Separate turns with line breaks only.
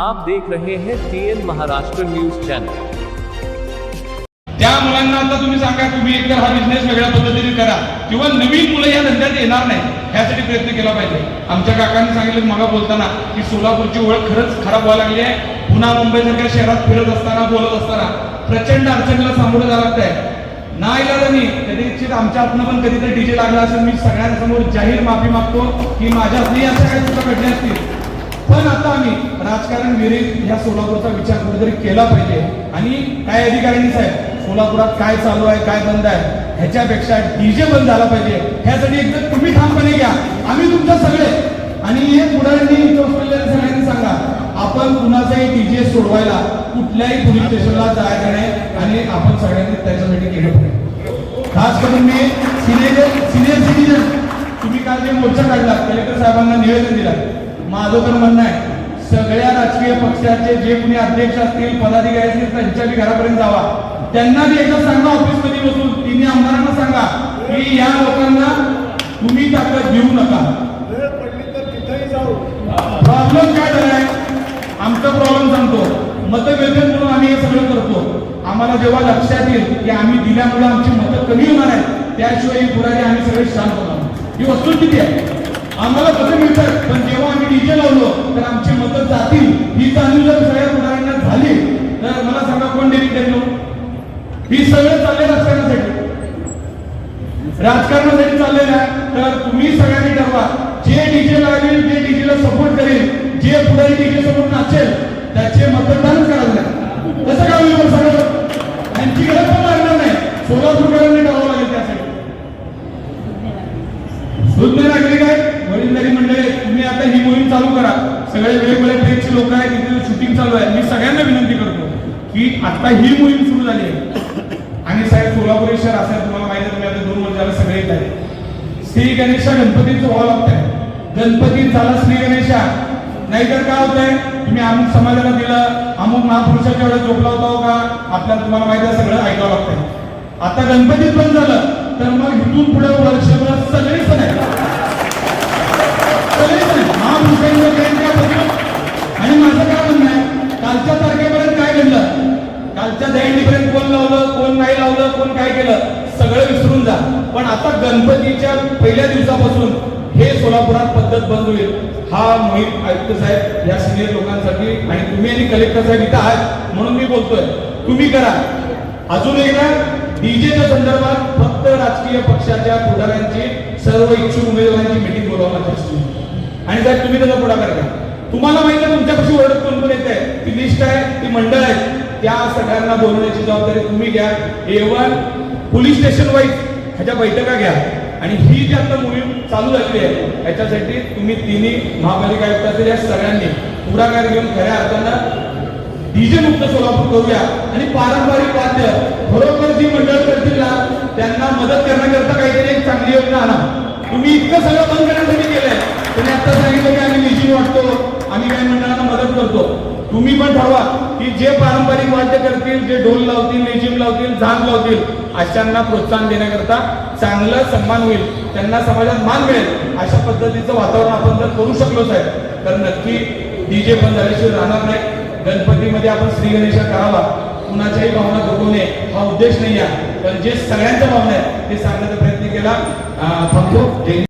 आप देख रहे हैं टीएन महाराष्ट्र न्यूज चैनल
त्या मुलांना आता तुम्ही सांगा तुम्ही एकतर हा बिझनेस वेगळ्या पद्धतीने करा किंवा नवीन मुलं या धंद्यात येणार नाही ह्यासाठी प्रयत्न केला पाहिजे. आमच्या काकांनी सांगितलं मला बोलताना की सोलापूरची ओळख खरंच खराब व्हायला लागली आहे. पुन्हा मुंबईसारख्या शहरात फिरत असताना बोलत असताना प्रचंड अडचणीला सामोरं जावं लागत आहे नाही कदाचित आमच्या हातनं पण कधीतरी डीजे लागला असेल मी सगळ्यांसमोर जाहीर माफी मागतो की माझ्या हातनी अशा काही चुका घडल्या असतील. पण आता आम्ही राजकारण विरहित या सोलापूरचा विचार कुठेतरी केला पाहिजे. आणि काय अधिकाऱ्यांनी साहेब सोलापुरात काय चालू आहे काय बंद आहे ह्याच्यापेक्षा डीजे बंद झाला पाहिजे. ह्यासाठी एकदम तुम्ही ठामपणे घ्या. आम्ही तुमच्या सगळे. आणि हे पुढाऱ्यांनी सगळ्यांनी सांगा. आपण कुणाचाही डीजे सोडवायला कुठल्याही पोलीस स्टेशनला जायचं नाही आणि आपण सगळ्यांनी त्याच्यासाठी केलं पाहिजे. खास करून मी सिनियर सिनियर सिटीजन. तुम्ही काल जे मोर्चा काढला कलेक्टर साहेबांना निवेदन दिलं. माझं तर म्हणणं आहे सगळ्या राजकीय पक्षाचे जे कोणी अध्यक्ष असतील पदाधिकारी असतील त्यांच्या बी घरापर्यंत जावा. त्यांना बी एकदा सांगा ऑफिसमध्ये बसून. तिन्ही आमदारांना सांगा की या लोकांना तुम्ही ताकद देऊ नका. प्रॉब्लेम काय झालाय? आमचा प्रॉब्लेम सांगतो. मतभेदन म्हणून आम्ही हे सगळं करतो. आम्हाला जेव्हा लक्षात येईल की आम्ही दिल्यामुळे आमची मतं कमी होणार आहेत त्याशिवाय पुराने आम्ही सगळे शांत होणार. ही वस्तुस्थिती आहे? आम्हाला कसं मिळतात? पण जेव्हा आम्ही डीजे लावलो तर आमची मतं जातील. ही जाणीव जर सगळ्या पुढाऱ्यांना झाली तर मला सांगा कोण डेरी करेल ही सगळं चालले राजकारणासाठी राजकारणासाठी चाललेलं आहे. तर तुम्ही सगळ्यांनी ठरवा. जे डीजे लागेल जे डीजेला सपोर्ट करेल जे पुढारी डीजे समोर नाचेल त्याचे मतदानच करायचं नाही. कसं काय होईल सगळं त्यांची गरज पण लागणार नाही. सोलापूरकरांनी ही मोहीम चालू करा. सगळे वेगवेगळे ट्रेनचे लोक आहेत तिथे शूटिंग चालू आहे. मी सगळ्यांना विनंती करतो की आता ही मोहीम सुरू झाली आहे. आणि साहेब सोलापूर शहर असं तुम्हाला माहिती आहे तुम्ही आता दोन वर्षाला सगळे येत आहे. श्री गणेशा गणपतीचं व्हावं लागतंय गणपती झाला श्री गणेशा. नाहीतर काय होतंय तुम्ही अमुक समाजाला दिलं अमुक महापुरुषाच्या वेळेस झोपला होता हो का? आपल्याला तुम्हाला माहिती आहे सगळं ऐकावं लागतंय. आता गणपतीत पण झालं तर मग इथून पुढे वर्षभर सगळे सण आहे सगळे सण आता गणपतीच्या पहिल्या दिवसापासून हे सोलापुरात पद्धत बंद होईल. हा मोहीम आयुक्त साहेब या सिनियर लोकांसाठी आणि तुम्ही आणि कलेक्टर साहेब इथं आहात म्हणून मी बोलतोय. तुम्ही करा. अजून एकदा डीजेच्या संदर्भात फक्त राजकीय पक्षाच्या पुढाऱ्यांची सर्व इच्छुक उमेदवारांची मिटिंग बोलावं असते आणि साहेब तुम्ही त्याचा पुढाकार घ्या. तुम्हाला माहिती आहे तुमच्यापाशी ओळख कोण कोण येत आहे? ती लिस्ट आहे ती मंडळ आहे. त्या सगळ्यांना बोलवण्याची जबाबदारी तुम्ही घ्या. एवन पोलीस स्टेशन वाईज ह्याच्या बैठका घ्या. आणि ही जी आता मोहीम चालू झालेली आहे याच्यासाठी तुम्ही तिन्ही महापालिका आयुक्त असतील या सगळ्यांनी पुढाकार घेऊन खऱ्या अर्थानं डीजे मुक्त सोलापूर करूया. आणि पारंपरिक वाद्य बरोबर जी मंडळ करतील ना त्यांना मदत करण्याकरता काहीतरी एक चांगली योजना आणा. तुम्ही इतकं सगळं बंद करण्यासाठी केलंय. तुम्ही आता सांगितलं की आम्ही निधी वाटतो आम्ही काही मंडळांना मदत करतो. तुम्ही पण ठरवा. की जे पारंपरिक वाद्य करतील जे ढोल लावतील लेझिम लावतील झांज लावतील अशांना प्रोत्साहन देण्याकरता चांगलं सन्मान होईल त्यांना समाजात मान मिळेल अशा पद्धतीचं वातावरण आपण जर करू शकलो साहेब तर नक्की डीजे बंद झाल्याशिवाय राहणार नाही. गणपतीमध्ये आपण श्री गणेशा करावा. कुणाच्याही भावना दुखवणे हा उद्देश नाही आहे. पण जे सगळ्यांच्या भावना आहेत ते सांगण्याचा प्रयत्न केला. थांबतो.